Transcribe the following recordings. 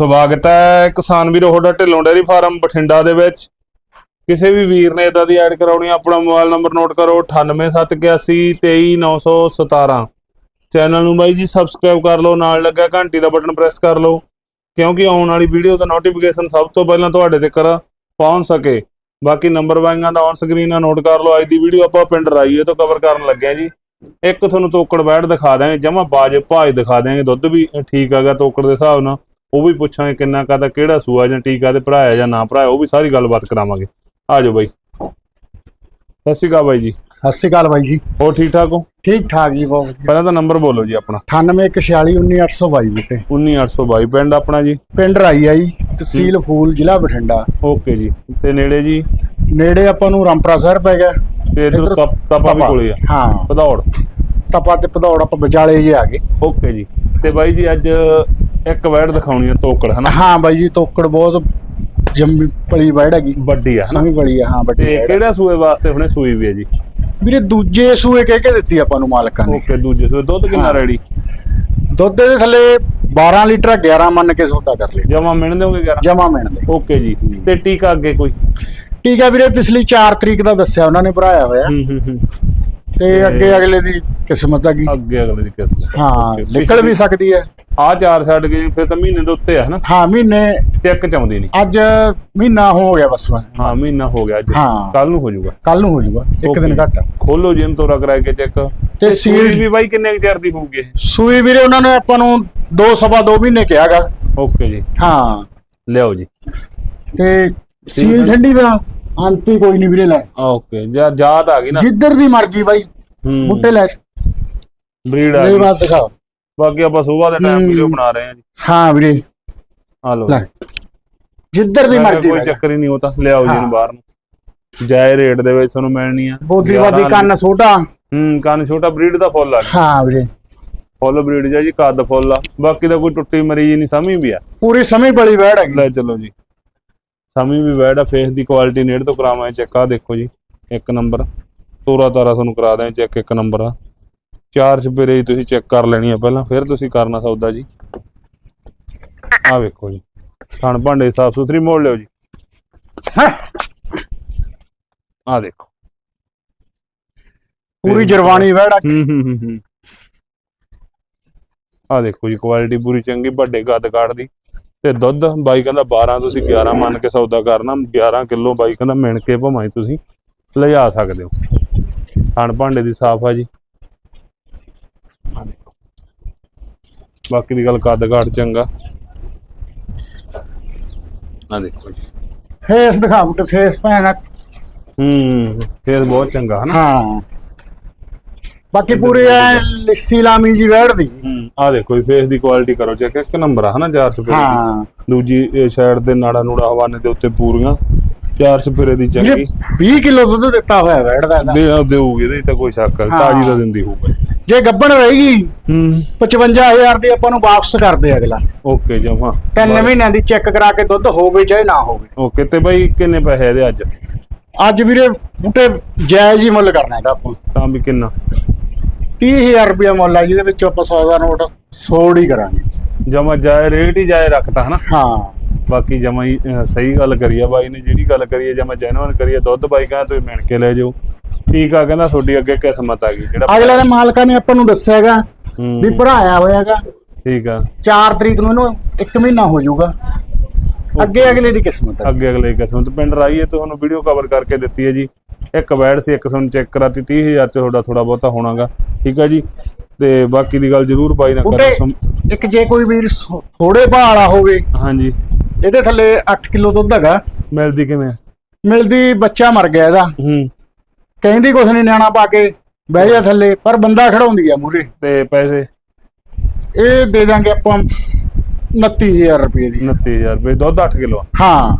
ਸਵਾਗਤ ਹੈ ਕਿਸਾਨ ਵੀਰੋ, ਤੁਹਾਡਾ ਢਿੱਲੋਂ ਡੇਅਰੀ ਫਾਰਮ ਬਠਿੰਡਾ ਦੇ ਵਿੱਚ। ਕਿਸੇ ਵੀ ਵੀਰ ਨੇ ਇਦਾਂ ਦੀ ਐਡ ਕਰਾਉਣੀ ਆਪਣਾ ਮੋਬਾਈਲ ਨੰਬਰ ਨੋਟ ਕਰੋ 9871823917 ਚੈਨਲ ਨੂੰ ਬਾਈ ਜੀ ਸਬਸਕ੍ਰਾਈਬ ਕਰ ਲਓ, ਨਾਲ ਲੱਗਾ ਘੰਟੀ ਦਾ ਬਟਨ ਪ੍ਰੈਸ ਕਰ ਲਓ, ਕਿਉਂਕਿ ਆਉਣ ਵਾਲੀ ਵੀਡੀਓ ਦਾ ਨੋਟੀਫਿਕੇਸ਼ਨ ਸਭ ਤੋਂ ਪਹਿਲਾਂ ਤੁਹਾਡੇ ਤੱਕ ਪਹੁੰਚ ਸਕੇ। ਬਾਕੀ ਨੰਬਰ ਵਾਈਆਂ ਦਾ ਔਨ ਸਕਰੀਨ ਆ ਨੋਟ ਕਰ ਲਓ, ਅੱਜ ਦੀ ਵੀਡੀਓ ਆਪਾਂ ਪਿੰਡ ਰਾਈਏ ਤੋਂ ਕਵਰ ਕਰਨ ਲੱਗੇ ਆ ਜੀ। ਇੱਕ ਤੁਹਾਨੂੰ ਤੋਕੜ ਬੈਠ ਦਿਖਾ ਦਾਂਗੇ ਜਮਾ ਬਾਜ ਭਾਜ ਦਿਖਾ ਦਾਂਗੇ ਦੁੱਧ ਵੀ ਠੀਕ ਹੈਗਾ ਤੋਕੜ ਦੇ ਹਿਸਾਬ ਨਾਲ। ਉਹ ਵੀ ਪੁੱਛਾਂਗੇ ਕਿੰਨਾ ਕਾ ਦਾ ਕਿਹੜਾ ਸੂਆ ਜਾਂ ਟੀਕਾ ਤੇ ਭਰਾਇਆ ਜਾਂ ਨਾ ਭਰਾਇਆ ਉਹ ਵੀ ਸਾਰੀ ਗੱਲਬਾਤ ਕਰਾਵਾਂਗੇ। ਆ ਜਾਓ ਬਾਈ। ਸਤਿ ਸ਼੍ਰੀ ਅਕਾਲ ਬਾਈ ਜੀ। ਸਤਿ ਸ਼੍ਰੀ ਅਕਾਲ ਬਾਈ ਜੀ। ਹੋਰ ਠੀਕ ਠਾਕ ਹੋ? ਠੀਕ ਠਾਕ ਜੀ ਬਹੁਤ ਵਧੀਆ। ਪਹਿਲਾਂ ਤਾਂ ਨੰਬਰ ਬੋਲੋ ਜੀ ਆਪਣਾ। 9814191822 ਬੇਟੇ। 19822 ਪਿੰਡ ਆਪਣਾ ਜੀ? ਪਿੰਡ ਰਾਈ ਆ ਜੀ ਤਹਿਸੀਲ ਫੂਲ ਜ਼ਿਲ੍ਹਾ ਬਠਿੰਡਾ। ਓਕੇ ਜੀ। ਤੇ ਨੇੜੇ ਜੀ? ਨੇੜੇ ਆਪਾਂ ਨੂੰ ਰਾਮਪੁਰਾ ਸ਼ਹਿਰ ਪੈ ਗਿਆ। ਤੇ ਇਧਰ ਤਪਾ ਵੀ ਕੋਲੇ ਆ। ਹਾਂ। ਭਦੌੜ। ਤਪਾ ਤੇ ਭਦੌੜ ਆਪਾਂ ਵਿਚਾਲੇ ਜੇ ਆ ਗਏ। ਓਕੇ ਜੀ। ਤੇ ਬਾਈ ਜੀ ਅੱਜ ਇੱਕ ਵੈੜ ਦਿਖਾਉਣੀ ਆ ਤੋਕੜ ਹਨਾ? ਹਾਂ ਬਾਈ ਜੀ ਤੋਕੜ ਬਹੁਤ ਜੰਮੀ ਪਲੀ ਵੜ ਹੈਗੀ। ਵੱਡੀ ਆ ਹਨਾ? ਨਵੀਂ ਬੜੀ ਆ ਹਾਂ ਵੱਡੀ ਤੇ ਵੈੜ। ਕਿਹੜਾ ਸੂਏ ਵਾਸਤੇ ਹੁਣੇ ਸੂਈ ਵੀ ਹੈ ਜੀ? ਵੀਰੇ ਦੂਜੇ ਸੂਏ ਕਹਿ ਕੇ ਦਿੱਤੀ ਆਪਾਂ ਨੂੰ ਮਾਲਕਾਂ ਨੇ। ਓਕੇ ਦੂਜੇ ਸੂਏ। ਦੁੱਧ ਕਿੰਨਾ ਹਾਂ। ਰੈਡੀ? ਦੁੱਧ ਦੇ ਥੱਲੇ 12 ਲੀਟਰ 11 ਮੰਨ ਕੇ ਸੌਦਾ ਕਰ ਲਿਆ ਜਮਾ ਮਿਣ ਦਿਓਗੇ ਯਾਰ ਜਮਾ ਮਿਣ ਦੇ। ਓਕੇ ਜੀ। ਤੇ ਟੀਕਾ ਅੱਗੇ ਕੋਈ? ਠੀਕ ਹੈ ਵੀਰੇ ਪਿਛਲੀ 4 ਤਰੀਕ ਦਾ ਦੱਸਿਆ ਉਹਨਾਂ ਨੇ ਭਰਾਇਆ ਹੋਇਆ। ਹੂੰ ਹੂੰ ਹੂੰ। ਤੇ ਅੱਗੇ ਅਗਲੇ ਦੀ ਕਿਸਮਤ ਹੈਗੀ ਅੱਗੇ ਅਗਲੇ ਦੀ ਕਿਸਤ ਹਾਂ ਨਿਕਲ ਵੀ ਸਕਦੀ ਹੈ। ਆ ਚਾਰ ਛੱਡ ਕੇ ਫਿਰ ਤਾਂ ਮਹੀਨੇ ਦੇ ਉੱਤੇ ਆ ਹਨਾ? ਹਾਂ ਮਹੀਨੇ ਚੈੱਕ ਚਾਉਂਦੀ ਨਹੀਂ। ਅੱਜ ਮਹੀਨਾ ਹੋ ਗਿਆ ਬਸ ਹਾਂ ਮਹੀਨਾ ਹੋ ਗਿਆ ਅੱਜ। ਹਾਂ। ਕੱਲ ਨੂੰ ਹੋ ਜਾਊਗਾ। ਕੱਲ ਨੂੰ ਹੋ ਜਾਊਗਾ। ਇੱਕ ਦਿਨ. ਘੱਟ ਖੋਲੋ ਜਿਮ ਤੋਰਾ ਕਰਾ ਕੇ ਚੈੱਕ। ਤੇ ਸੀਲ ਵੀ ਬਾਈ ਕਿੰਨੇ ਕੁ ਚਿਰ ਦੀ ਹੋਊਗੀ ਇਹ? ਸੂਈ ਵੀਰੇ ਉਹਨਾਂ ਨੇ ਆਪਾਂ ਨੂੰ ਦੋ ਸਵਾ ਦੋ ਮਹੀਨੇ ਕਿਹਾਗਾ। ਓਕੇ ਜੀ। ਹਾਂ। ਲਿਆਓ ਜੀ। ਤੇ ਸੀਲ ਠੰਡੀ ਦਾ ਅੰਤੀ ਕੋਈ ਨਹੀਂ ਵੀਰੇ ਲੈ। ਓਕੇ ਜਾ ਜਾਤ ਆ ਗਈ ਨਾ। ਜਿੱਧਰ ਦੀ ਮਰਜ਼ੀ ਬਾਈ। ਹੂੰ। ਬੁੱਟੇ ਲੈ। ਬਰੀਡ ਆ ਲੈ ਗਈ। ਬਾਤ ਦਿਖਾ ਬਾਕੀ ਆਪਾਂ ਸਵੇਰ ਦੇ ਟਾਈਮ। ਵੀਡੀਓ ਬਣਾ ਰਹੇ ਹਾਂ ਜੀ। ਹਾਂ ਵੀਰੇ। ਆ ਲੈ। ਜਿੱਧਰ ਦੀ ਮਰਜ਼ੀ ਕੋਈ ਚੱਕਰ ਹੀ ਨਹੀਂ ਉਹ ਤਾਂ। ਲਿਆਓ ਜੀ। ਇਹਨੂੰ ਬਾਹਰ ਨੂੰ। ਜਾਇ ਰੇਟ ਦੇ ਵਿੱਚ ਤੁਹਾਨੂੰ ਮਿਲਣੀ ਆ। ਬੋਦੀ ਬਾਦੀ ਕੰਨ ਛੋਟਾ। ਹੂੰ ਕੰਨ ਛੋਟਾ ਬਰੀਡ ਦਾ ਫੁੱਲ ਆ ਹਾਂ ਵੀਰੇ। ਫੁੱਲ ਬਰੀਡ ਜਾ ਜੀ ਕੱਦ ਫੁੱਲ ਆ। ਬਾਕੀ ਦਾ ਕੋਈ ਟੁੱਟੀ ਮਰੀਜ਼ ਨਹੀਂ ਸਮਝ ਵੀ ਆ। ਪੂਰੀ ਸਮੇਂ ਬੜੀ ਵੈੜ ਹੈਗੀ। ਲੈ ਚਲੋ ਜੀ। ਸਮਝ ਵੀ ਵੈੜ ਆ ਫੇਸ ਦੀ ਕੁਆਲਿਟੀ ਨੇੜ ਤੋਂ ਕਰਾਵਾਂ ਚੈੱਕ ਆ ਦੇਖੋ ਜੀ। ਇੱਕ ਨੰਬਰ ਤੋਰਾ ਤਾਰਾ ਤੁਹਾਨੂੰ ਕਰਾ ਦਿਆਂ ਚੈੱਕ ਇੱਕ ਨੰਬਰ ਆ। ਚਾਰ ਚਪੇਰੇ ਹੀ ਤੁਸੀਂ ਚੈੱਕ ਕਰ ਲੈਣੀ ਆ ਪਹਿਲਾਂ ਫਿਰ ਤੁਸੀਂ ਕਰਨਾ ਸੌਦਾ ਜੀ। ਆ ਵੇਖੋ ਜੀ ਥਣ ਭਾਂਡੇ ਸਾਫ਼ ਸੁਥਰੀ ਮੋੜ ਲਿਓ ਜੀ। ਆ ਦੇਖੋ। ਪੂਰੀ ਜਰਵਾਣੀ ਵੈੜ ਆ ਹੂੰ ਹੂੰ ਹੂੰ ਹੂੰ। ਆ ਦੇਖੋ ਜੀ ਕੁਆਲਿਟੀ ਪੂਰੀ ਚੰਗੀ ਵੱਡੇ ਗੱਦ ਕਾੜਦੀ ਤੇ ਦੁੱਧ ਬਾਈ ਕਹਿੰਦਾ 12 ਤੁਸੀਂ 11 ਮੰਨ ਕੇ ਸੌਦਾ ਕਰਨਾ। 11 ਕਿਲੋ ਬਾਈ ਕਹਿੰਦਾ ਮਿਣ ਕੇ ਭਮਾਈ ਤੁਸੀਂ ਲਿਜਾ ਸਕਦੇ ਹੋ। ਥਣ ਭਾਂਡੇ ਦੀ ਸਾਫ਼ ਆ ਜੀ। ਬਾਕੀ ਦੀ ਗੱਲ ਕੱਦ ਕਾੜ ਚੰਗਾ। ਆ ਦੇਖੋ ਜੀ। ਫੇਸ ਦਿਖਾ ਬੁੱਟੇ ਫੇਸ ਭੈਣ। ਹੂੰ ਫੇਰ ਬਹੁਤ ਚੰਗਾ ਹਨਾ? ਹਾਂ। ਬਾਕੀ ਪੂਰੀ ਐ ਲਿੱਸੀ ਲਾਮੀ ਜੀ ਵੈੜ ਦੀ। ਆ ਦੇਖੋ ਜੀ ਫੇਸ ਦੀ ਕੁਆਲਿਟੀ ਕਰੋ ਚੈੱਕ ਇੱਕ ਨੰਬਰ ਆ ਹਨਾ 4 ਰੁਪਏ ਦੀ। ਹਾਂ। ਦੂਜੀ ਸਾਈਡ ਤੇ ਨਾੜਾ ਨੂੜਾ ਹਵਾਨੇ ਦੇ ਉੱਤੇ ਪੂਰੀਆਂ ਚਾਰ ਸਪਰੇ ਦੀ ਚੰਗੀ। 20 ਕਿਲੋ ਦੁੱਧ ਦਿੱਤਾ ਹੋਇਆ ਵੈੜ ਦਾ ਦੇਊਗੀ ਇਹਦੇ ਤਾਂ ਕੋਈ ਸ਼ੱਕ ਨਹੀਂ। ਤਾਜੀ ਦਾ ਦਿੰਦੀ ਹੋਊਗਾ। ਜੇ ਗੱਬਣ ਰਹੇਗੀ ਹੂੰ। 55000 ਦੀ ਆਪਾਂ ਨੂੰ ਵਾਪਸ ਕਰਦੇ ਅਗਲਾ। ਓਕੇ ਜਮਾ। ਤਿੰਨ ਮਹੀਨਿਆਂ ਦੀ ਚੈੱਕ ਕਰਾ ਕੇ ਦੁੱਧ ਹੋਵੇ ਚਾਹੇ ਨਾ ਹੋਵੇ। ਓਕੇ ਤੇ ਬਾਈ ਕਿੰਨੇ ਪੈਸੇ ਇਹਦੇ ਅੱਜ? ਅੱਜ ਵੀਰੇ ਬੂਟੇ ਜਾਇਜ਼ ਹੀ ਮੁੱਲ ਕਰਨਾ ਇਹਦਾ ਆਪਾਂ। ਤਾਂ ਵੀ ਕਿੰਨਾ? 30000 ਰੁਪਇਆ ਮੁੱਲ ਆ ਜਿਹਦੇ ਵਿੱਚੋਂ ਆਪਾਂ 100 ਦਾ ਨੋਟ ਸੋੜ ਹੀ ਕਰਾਂਗੇ। ਜਮਾ ਜਾਏ ਰੇਟ ਹੀ ਜਾਏ ਰੱਖਤਾ ਹਨਾ? ਹਾਂ। ਬਾਕੀ ਜਮਾ ਹੀ ਸਹੀ ਗੱਲ ਕਰੀ ਆ ਬਾਈ ਨੇ ਜਿਹੜੀ ਗੱਲ ਕਰੀ ਆ ਜਮਾ ਜੈਨੂਅਨ ਕਰੀ ਆ ਦੁੱਧ ਬਾਈ ਕਹਿੰਦਾ ਤੁਸੀਂ ਮਿਣ ਕੇ ਲੈ ਜਾਓ। ਠੀਕ ਆ ਕਹਿੰਦਾ ਤੁਹਾਡੀ ਅੱਗੇ ਕਿਸਮਤ ਆ ਗਈ ਜਿਹੜਾ ਅਗਲੇ ਦੇ ਮਾਲਕਾਂ ਨੇ ਆਪਾਂ ਨੂੰ ਦੱਸਿਆਗਾ ਹੂੰ, ਵੀ ਭਰਾਇਆ ਹੋਇਆਗਾ ਠੀਕ ਆ। 4 ਤਰੀਕ ਨੂੰ ਇਹਨੂੰ 1 ਮਹੀਨਾ ਹੋ ਜਾਊਗਾ। ਅੱਗੇ ਅਗਲੇ ਦੀ ਕਿਸਮਤ ਹੈ ਅੱਗੇ ਅਗਲੇ ਕਿਸਮ ਤੇ ਪਿੰਡ ਰਾਈਏ ਤੁਹਾਨੂੰ ਵੀਡੀਓ ਕਵਰ ਕਰਕੇ ਦਿੱਤੀ ਹੈ ਜੀ। ਇੱਕ ਵੈੜ ਸੀ ਇੱਕ ਤੁਹਾਨੂੰ ਚੈੱਕ ਕਰਾਤੀ 30000 ਚ ਤੁਹਾਡਾ ਥੋੜਾ ਬਹੁਤਾ ਹੋਣਾਗਾ। ਠੀਕ ਹੈ ਜੀ? ਤੇ ਬਾਕੀ ਦੀ ਗੱਲ ਜ਼ਰੂਰ ਬਾਈ ਨਾ ਕਰੋ। ਸਮ- ਇੱਕ ਜੇ ਕੋਈ ਵੀਰ ਸੋ- ਥੋੜੇ ਭਾਅ ਵਾਲਾ ਹੋਵੇ ਹਾਂਜੀ। ਇਹਦੇ ਥੱਲੇ 8 ਕਿਲੋ ਦੁੱਧ ਹੈਗਾ। ਮਿਲਦੀ ਕਿਵੇਂ? ਆ? ਮਿਲਦੀ ਬੱਚਾ ਮਰ ਗਿਆ ਇਹਦਾ। ਹੂੰ। ਕਹਿੰਦੀ ਕੁਛ ਨਹੀਂ ਨਿਆਣਾ ਪਾ ਕੇ ਬਹਿ ਜਾ ਥੱਲੇ ਪਰ ਬੰਦਾ ਖੜਾਉਂਦੀ ਆ ਮੂਰੇ ਤੇ ਪੈਸੇ? ਇਹ ਦੇ ਦਾਂਗੇ ਆਪਾਂ 29000 ਰੁਪਏ ਦੀ। 29000 ਰੁਪਏ ਦੁੱਧ 8 ਕਿਲੋ ਹਾਂ।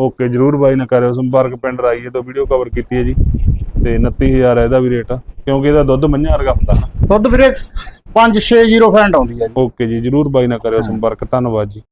ਓਕੇ ਜ਼ਰੂਰ ਬਾਈ ਨਾ ਕਰਿਓ ਸੰਪਰਕ ਪਿੰਡ ਰਾਈਏ ਤੋਂ ਵੀਡੀਓ ਕਵਰ ਕੀਤੀ ਹੈ ਜੀ। ਤੇ 29000 ਇਹਦਾ ਵੀ ਰੇਟ ਆ ਕਿਉਂਕਿ ਇਹਦਾ ਦੁੱਧ ਮੰਝਾਂ ਵਰਗਾ ਹੁੰਦਾ ਦੁੱਧ ਵੀਰੇ 560 ਫੈਂਟ ਆਉਂਦੀ ਹੈ ਜੀ। ਓਕੇ ਜੀ ਜ਼ਰੂਰ ਬਾਈ ਨਾ ਕਰਿਓ ਸੰਪਰਕ ਧੰਨਵਾਦ ਜੀ।